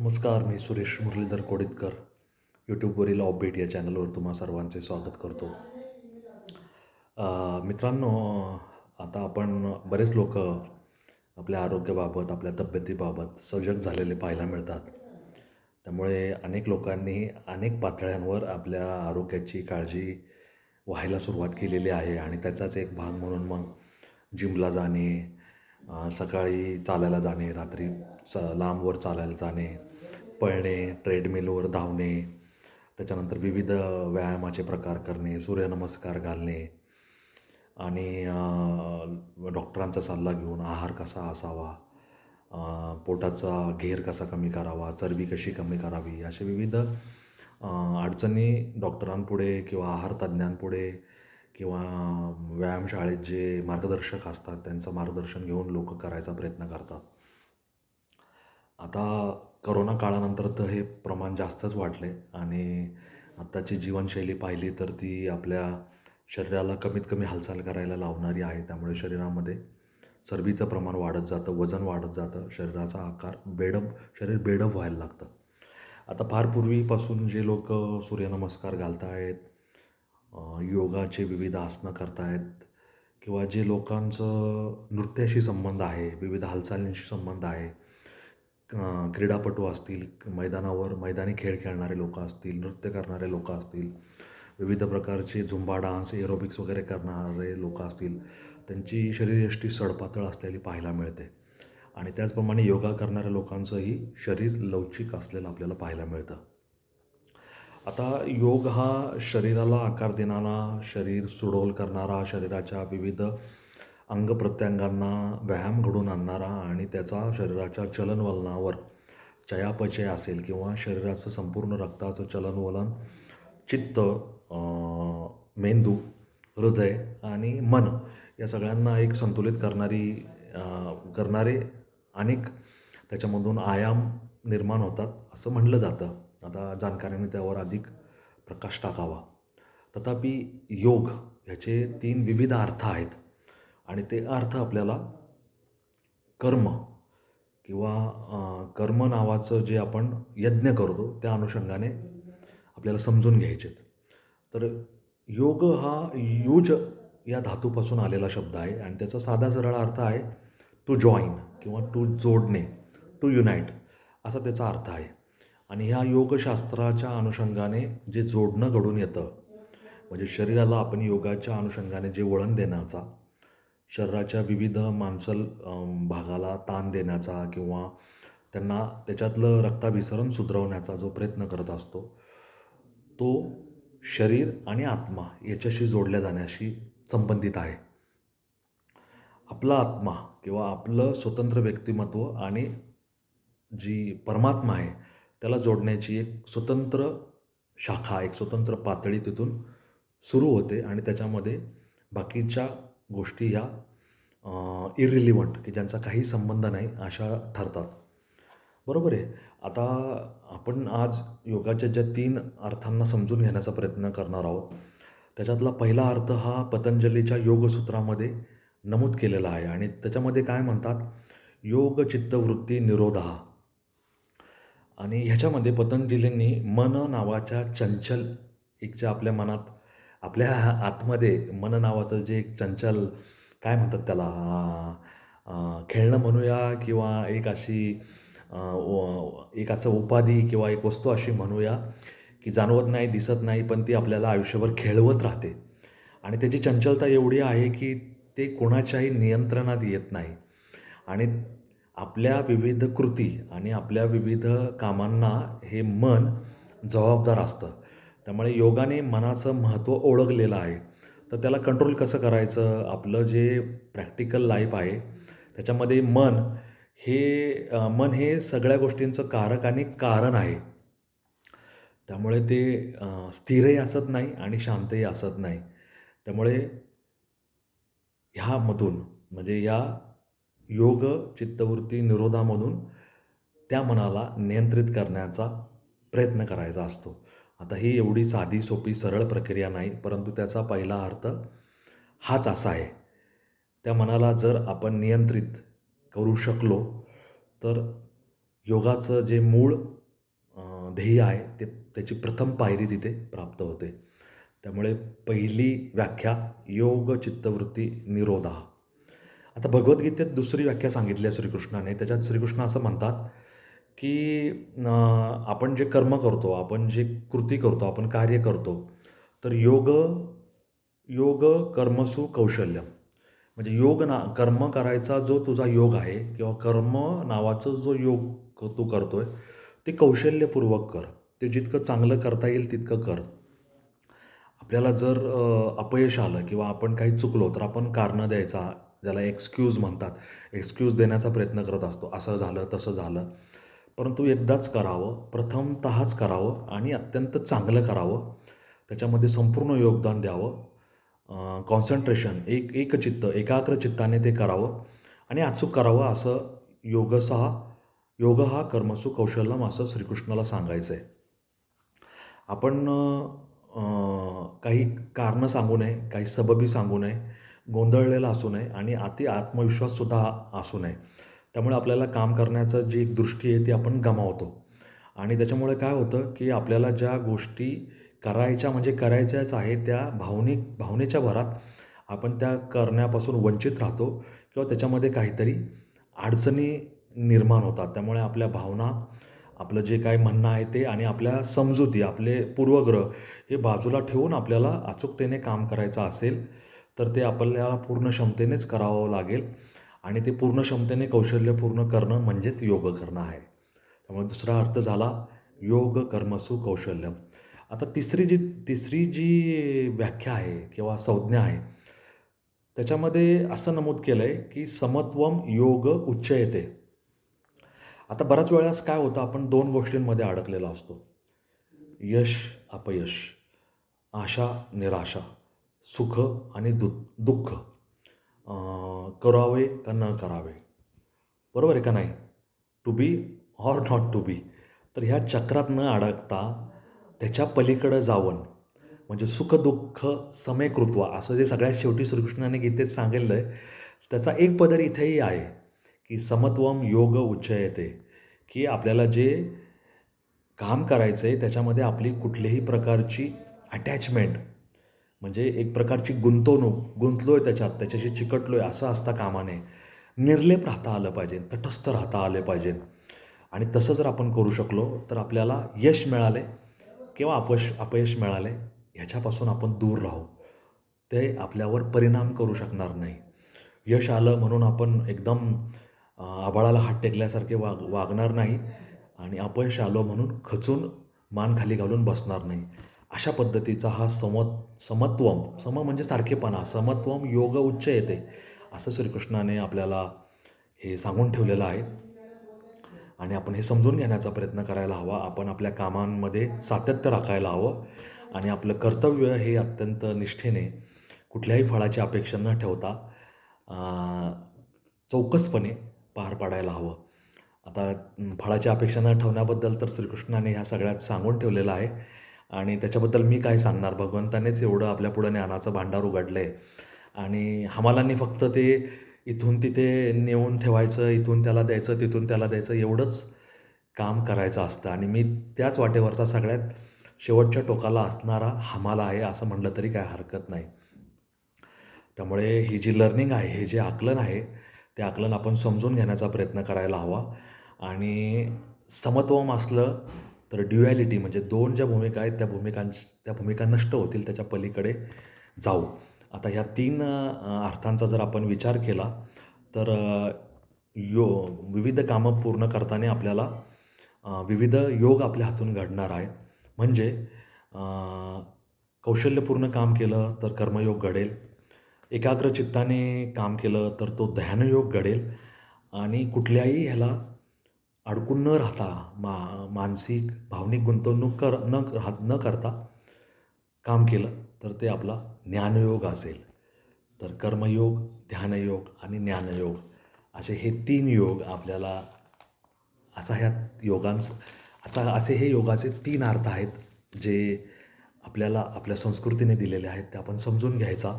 नमस्कार मी सुरेश मुरलीधर कोडितकर. यूट्यूबवरील ऑपबेट या चॅनलवर तुम्हा सर्वांचे स्वागत करतो. मित्रांनो आता आपण बरेच लोक आपल्या आरोग्याबाबत आपल्या तब्येतीबाबत सजग झालेले पाहायला मिळतात. त्यामुळे अनेक लोकांनी अनेक पातळ्यांवर आपल्या आरोग्याची काळजी व्हायला सुरुवात केलेली आहे आणि त्याचाच एक भाग म्हणून मग जिमला जाणे सकाळी चालायला जाणे रात्री स लांबवर चालायला जाणे पळणे ट्रेडमिलवर धावणे त्याच्यानंतर विविध व्यायामाचे प्रकार करणे सूर्यनमस्कार घालणे आणि डॉक्टरांचा सल्ला घेऊन आहार कसा असावा पोटाचा घेर कसा कमी करावा चरबी कशी कमी करावी असे विविध अडचणी डॉक्टरांपुढे किंवा आहार तज्ज्ञांपुढे किंवा व्यायामशाळेत जे मार्गदर्शक असतात त्यांचं मार्गदर्शन घेऊन लोक करायचा प्रयत्न करतात. आता करोना काळानंतर तर हे प्रमाण जास्तच वाढले आणि आत्ताची जीवनशैली पाहिली तर ती आपल्या शरीराला कमीत कमी हालचाल करायला लावणारी आहे. त्यामुळे शरीरामध्ये चरबीचं प्रमाण वाढत जातं वजन वाढत जातं शरीराचा आकार बेडप शरीर बेडप व्हायला लागतं. आता फार पूर्वीपासून जे लोक सूर्यनमस्कार घालत आहेत योगाचे विविध आसनं करतायत किंवा जे लोकांचं नृत्याशी संबंध आहे विविध हालचालींशी संबंध आहे क्रीडापटू असतील मैदानावर मैदानी खेळ खेळणारे लोक असतील नृत्य करणारे लोक असतील विविध प्रकारचे झुंबा डान्स एरोबिक्स वगैरे करणारे लोक असतील त्यांची शरीरयष्टी सडपातळ असलेली पाहायला मिळते. आणि त्याचप्रमाणे योगा करणाऱ्या लोकांचंही शरीर लवचिक असलेलं आपल्याला पाहायला मिळतं. आता योग हा शरीराला आकार देणारा शरीर सुडोल करणारा शरीराच्या विविध अंगप्रत्यंगांना व्यायाम घडून आणणारा आणि त्याचा शरीराच्या चलनवलनावर चयापचय असेल किंवा शरीराचं संपूर्ण रक्ताचं चलनवलन चित्त मेंदू हृदय आणि मन या सगळ्यांना एक संतुलित करणारी करणारे अनेक त्याच्यामधून आयाम निर्माण होतात असं म्हणलं जातं. आता जाणकारांनी त्यावर अधिक प्रकाश टाकावा. तथापि योग ह्याचे तीन विविध अर्थ आहेत. आणि ते अर्थ आपल्याला कर्म किंवा कर्म नावाचं जे आपण यज्ञ करतो त्या अनुषंगाने आपल्याला समजून घ्यायचे तर योग हा युज या धातूपासून आलेला शब्द आहे आणि त्याचा साधा सरळ अर्थ आहे टू जॉईन किंवा टू जोडणे टू युनाईट असा त्याचा अर्थ आहे. आणि ह्या योगशास्त्राच्या अनुषंगाने जे जोडणं घडून येतं म्हणजे शरीराला आपण योगाच्या अनुषंगाने जे वळण देण्याचा शरीराच्या विविध मांसल भागाला ताण देण्याचा किंवा त्यांना त्याच्यातलं रक्ताभिसरण सुधरवण्याचा जो प्रयत्न करत असतो तो शरीर आणि आत्मा याच्याशी जोडल्या जाण्याशी संबंधित आहे. आपला आत्मा किंवा आपलं स्वतंत्र व्यक्तिमत्व आणि जी परमात्मा आहे त्याला जोडण्याची एक स्वतंत्र शाखा एक स्वतंत्र पातळी तिथून सुरू होते आणि त्याच्यामध्ये बाकीच्या गोष्टी ह्या इरिलिव्हंट की ज्यांचा काही संबंध नाही अशा ठरतात. बरोबर आहे. आता आपण आज योगाच्या ज्या तीन अर्थांना समजून घेण्याचा प्रयत्न करणार आहोत त्याच्यातला पहिला अर्थ हा पतंजलीच्या योगसूत्रामध्ये नमूद केलेला आहे. आणि त्याच्यामध्ये काय म्हणतात? योग चित्तवृत्ती निरोधा आणि ह्याच्यामध्ये पतंजलींनी मन नावाच्या चंचल एक ज्या आपल्या मनात आपल्या आतमध्ये मन नावाचं जे एक चंचल काय म्हणतात त्याला? खेळणं म्हणूया किंवा एक अशी व- एक असं उपाधी किंवा एक वस्तू अशी म्हणूया की जाणवत नाही दिसत नाही पण ती आपल्याला आयुष्यभर खेळवत राहते. आणि त्याची चंचलता एवढी आहे की ते कोणाच्याही नियंत्रणात येत नाही. आणि आपल्या विविध कृती आणि आपल्या विविध कामांना हे मन जबाबदार असतं. त्यामुळे योगाने मनाचं महत्त्व ओळखलेलं आहे. तर त्याला कंट्रोल कसं करायचं? आपलं जे प्रॅक्टिकल लाईफ आहे त्याच्यामध्ये मन हे मन हे सगळ्या गोष्टींचं कारक आणि कारण आहे. त्यामुळे ते स्थिरही असत नाही आणि शांतही असत नाही. त्यामुळे ह्यामधून म्हणजे या योग चित्तवृत्ती निरोधामधून त्या मनाला नियंत्रित करण्याचा प्रयत्न करायचा असतो. आता ही एवढी साधी सोपी सरळ प्रक्रिया नाही परंतु त्याचा पहिला अर्थ हाच असा आहे. त्या मनाला जर आपण नियंत्रित करू शकलो तर योगाचं जे मूळ ध्येय आहे ते त्याची प्रथम पायरी तिथे प्राप्त होते. त्यामुळे पहिली व्याख्या योग चित्तवृत्ती निरोधा. आता भगवद्गीतेत दुसरी व्याख्या सांगितली आहे श्रीकृष्णाने. त्याच्यात श्रीकृष्ण असं म्हणतात की आपण जे कर्म करतो आपण जे कृती करतो आपण कार्य करतो तर योग योग कर्मसु कौशल्य. म्हणजे योग ना कर्म करायचा जो तुझा योग आहे किंवा कर्म नावाचं जो योग तू करतोय ते कौशल्यपूर्वक कर. ते जितकं चांगलं करता येईल तितकं कर. आपल्याला जर अपयश आलं किंवा आपण काही चुकलो तर आपण कारणं द्यायचा ज्याला एक्सक्यूज म्हणतात. एक्सक्यूज देण्याचा प्रयत्न करत असतो. असं झालं तसं झालं. परंतु एकदाच करावं प्रथमतःच करावं आणि अत्यंत चांगलं करावं. त्याच्यामध्ये संपूर्ण योगदान द्यावं. कॉन्सन्ट्रेशन एक एकचित्त एकाग्र चित्ताने ते करावं आणि अचूक करावं असं योगसहा योग हा कर्मसु कौशल्यम असं श्रीकृष्णाला सांगायचं आहे आपण काही कारणं सांगू नये काही सबबी सांगू नये गोंधळलेलं असू नये आणि अति आत्मविश्वाससुद्धा असू नये. त्यामुळे आपल्याला काम करण्याचं जी एक दृष्टी आहे ती आपण गमावतो. आणि त्याच्यामुळे काय होतं की आपल्याला ज्या गोष्टी करायच्या म्हणजे करायच्याच आहे त्या भावनिक भावनेच्या भरात आपण त्या करण्यापासून वंचित राहतो किंवा त्याच्यामध्ये काहीतरी अडचणी निर्माण होतात. त्यामुळे आपल्या भावना आपलं जे काय म्हणणं आहे ते आणि आपल्या समजुती आपले पूर्वग्रह हे बाजूला ठेवून आपल्याला अचूकतेने काम करायचं असेल तर ते आपल्याला पूर्ण क्षमतेनेच करावं लागेल. आणि ते पूर्ण क्षमतेने कौशल्यपूर्ण करणं म्हणजेच योग करणं आहे. त्यामुळे दुसरा अर्थ झाला योग कर्मसु कौशल्य. आता तिसरी जी तिसरी जी व्याख्या आहे किंवा संज्ञा आहे त्याच्यामध्ये असं नमूद केलं आहे की समत्वम योग उच्च येते आता बऱ्याच वेळेस काय होतं आपण दोन गोष्टींमध्ये अडकलेलो असतो. यश अपयश आशा निराशा सुख आणि दु दुःख. करावे का न करावे बरोबर आहे का नाही to be or not to be तर ह्या चक्रात न अडकता त्याच्या पलीकडं जावं म्हणजे सुख दुःख असं जे सगळ्यात शेवटी श्रीकृष्णाने गीतेत सांगितलं आहे त्याचा एक पदर इथेही आहे की समत्वम योग उच्च येते की आपल्याला जे काम करायचं आहे त्याच्यामध्ये आपली कुठल्याही प्रकारची अटॅचमेंट म्हणजे एक प्रकारची गुंतवणूक गुंतलो आहे त्याच्यात त्याच्याशी चिकटलो आहे असं असता कामा नये निर्लेप राहता आलं पाहिजे तटस्थ राहता आले पाहिजे. आणि तसं जर आपण करू शकलो तर आपल्याला यश मिळाले किंवा अपयश अपयश मिळाले ह्याच्यापासून आपण दूर राहू. ते आपल्यावर परिणाम करू शकणार नाही. यश आलं म्हणून आपण एकदम आबाळाला आभाळाला हात टेकल्यासारखे वाग वागणार नाही. आणि अपयश आलो म्हणून खचून मान खाली घालून बसणार नाही. अशा पद्धतीचा हा समत समत्वम सम म्हणजे सारखेपणा समत्वम योग उच्च येते असं श्रीकृष्णाने आपल्याला हे सांगून ठेवलेलं आहे. आणि आपण हे समजून घेण्याचा प्रयत्न करायला हवा. आपण आपल्या कामांमध्ये सातत्य राखायला हवं. आणि आपलं कर्तव्य हे अत्यंत निष्ठेने कुठल्याही फळाची अपेक्षा न ठेवता चौकसपणे पार पाडायला हवं. आता फळाची अपेक्षा न ठेवण्याबद्दल तर श्रीकृष्णाने ह्या सगळ्यात सांगून ठेवलेलं आहे. आणि त्याच्याबद्दल मी काय सांगणार? भगवंतानेच एवढं आपल्या पुढं ज्ञानाचं भांडार उघडलं आहे आणि हमालांनी फक्त ते इथून तिथे नेऊन ठेवायचं इथून त्याला द्यायचं तिथून त्याला द्यायचं एवढंच काम करायचं असतं. आणि मी त्याच वाटेवरचा सगळ्यात शेवटच्या टोकाला असणारा हमाला आहे असं म्हणलं तरी काय हरकत नाही. त्यामुळे ही जी लर्निंग आहे हे जे आकलन आहे ते आकलन आपण समजून घेण्याचा प्रयत्न करायला हवा. आणि समत्वम असलं तर ड्युॲलिटी म्हणजे दोन ज्या भूमिका आहेत त्या भूमिकां त्या भूमिका नष्ट होतील त्याच्या पलीकडे जाऊ. आता ह्या तीन अर्थांचा जर आपण विचार केला तर यो विविध कामं पूर्ण करताना आपल्याला विविध योग आपल्या हातून घडणार आहेत. म्हणजे कौशल्यपूर्ण काम केलं तर कर्मयोग घडेल. एकाग्र चित्ताने काम केलं तर तो ध्यानयोग घडेल. आणि कुठल्याही ह्याला अडकून न राहता मा मानसिक भावनिक गुंतवणूक कर न राह न करता काम केलं तर ते आपला ज्ञानयोग असेल. तर कर्मयोग ध्यानयोग आणि ज्ञानयोग असे हे तीन योग आपल्याला असा ह्या योगांस असा असे हे योगाचे तीन अर्थ आहेत जे आपल्याला आपल्या संस्कृतीने दिलेले आहेत ते आपण समजून घ्यायचा.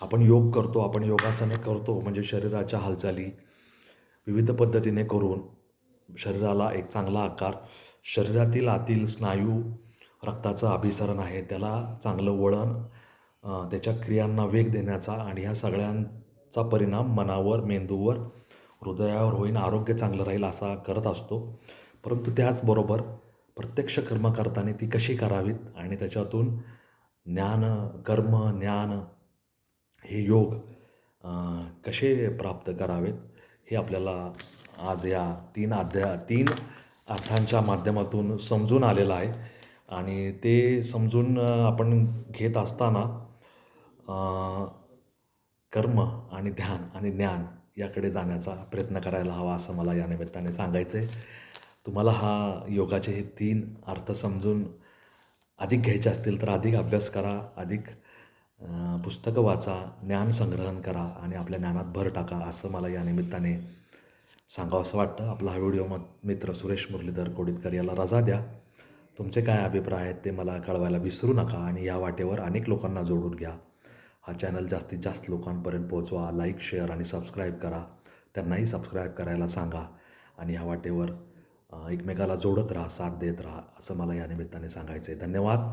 आपण योग करतो आपण योगासने करतो म्हणजे शरीराच्या हालचाली विविध पद्धतीने करून शरीराला एक चांगला आकार शरीरातील आतील स्नायू रक्ताचं अभिसरण आहे त्याला चांगलं वळण त्याच्या क्रियांना वेग देण्याचा आणि ह्या सगळ्यांचा परिणाम मनावर मेंदूवर हृदयावर होईन आरोग्य चांगलं राहील असा करत असतो. परंतु त्याचबरोबर प्रत्यक्ष कर्म करताना ती कशी करावीत आणि त्याच्यातून ज्ञान कर्म ज्ञान हे योग कसे प्राप्त करावेत? हे आपल्याला आज या तीन अध्या तीन अर्थांच्या माध्यमातून समजून आलेलं आहे. आणि ते समजून आपण घेत असताना कर्म आणि ध्यान आणि ज्ञान याकडे जाण्याचा प्रयत्न करायला हवा असं मला या निमित्ताने सांगायचं आहे तुम्हाला हा योगाचे हे तीन अर्थ समजून अधिक घ्यायचे असतील तर अधिक अभ्यास करा अधिक पुस्तकं वाचा ज्ञान संग्रहण करा आणि आपल्या ज्ञानात भर टाका असं मला या निमित्ताने सांगावं असं वाटतं. आपला हा व्हिडिओ मग मित्र सुरेश मुरलीधर कोडितकर याला रजा द्या. तुमचे काय अभिप्राय आहेत ते मला कळवायला विसरू नका आणि या वाटेवर अनेक लोकांना जोडून घ्या. हा चॅनल जास्तीत जास्त लोकांपर्यंत पोहोचवा. लाईक शेअर आणि सबस्क्राईब करा. त्यांनाही सबस्क्राईब करायला सांगा आणि ह्या वाटेवर एकमेकाला जोडत राहा साथ देत राहा असं मला या निमित्ताने सांगायचं आहे धन्यवाद.